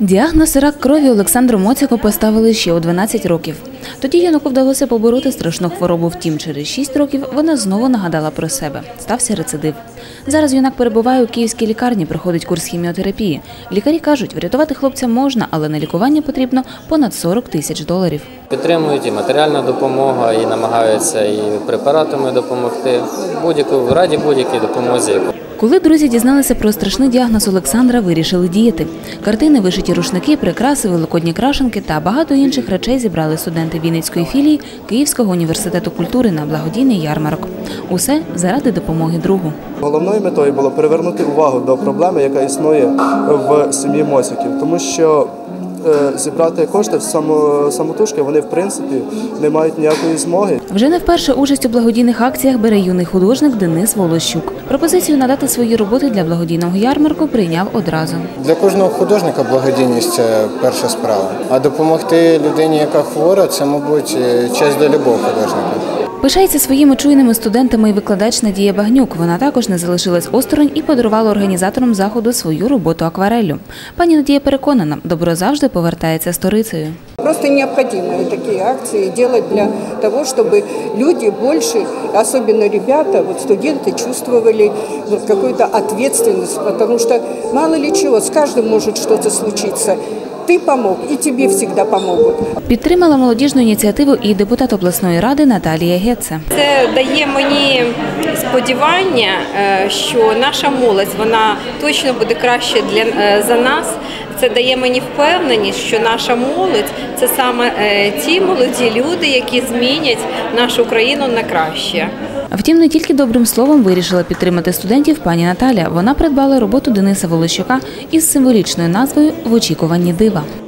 Діагноз рак крові Олександру Моцяку поставили ще у 12 років. Тоді Януку вдалося побороти страшну хворобу. Втім, через 6 років вона знову нагадала про себе. Стався рецидив. Зараз юнак перебуває у київській лікарні, проходить курс хіміотерапії. Лікарі кажуть, врятувати хлопця можна, але на лікування потрібно понад 40 тисяч доларів. Підтримують і матеріальна допомога, і намагаються і препаратами допомогти. Будь-яку раді будь-якій допомозі. Коли друзі дізналися про страшний діагноз Олександра, вирішили діяти. Картини, вишиті рушники, прикраси, великодні крашенки та багато інших речей зібрали студенти Вінницької філії Київського університету культури на благодійний ярмарок. Усе заради допомоги другу. Головною метою було привернути увагу до проблеми, яка існує в сім'ї Мосиків, тому що зібрати кошти в само, самотужки вони в принципі не мають ніякої змоги. Вже не вперше участь у благодійних акціях бере юний художник Денис Волощук. Пропозицію надати свої роботи для благодійного ярмарку прийняв одразу. Для кожного художника благодійність це перша справа. А допомогти людині, яка хвора, це, мабуть, честь до любого художника. Пишається своїми чуйними студентами і викладач Надія Багнюк. Вона також не залишилась осторонь і подарувала організаторам заходу свою роботу аквареллю. Пані Надія переконана, добро завжди повертається сторицею. Просто необходимы такие акции делать для того, чтобы люди больше, особенно ребята, вот студенты, чувствовали вот какую-то ответственность, потому что мало ли чего, с каждым может что-то случиться. Ты помог, и тебе всегда помогут. Підтримала молодіжну ініціативу і депутат обласної ради Наталія Геце. Це дає мені сподівання, е, що наша молодь вона точно буде краще для е, за нас. Це дає мені впевненість, що наша молодь це саме е, ті молоді люди, які змінять нашу країну на краще. Втім, не тільки добрим словом вирішила підтримати студентів пані Наталя. Вона придбала роботу Дениса Волощука із символічною назвою В очікуванні дива. Спасибо.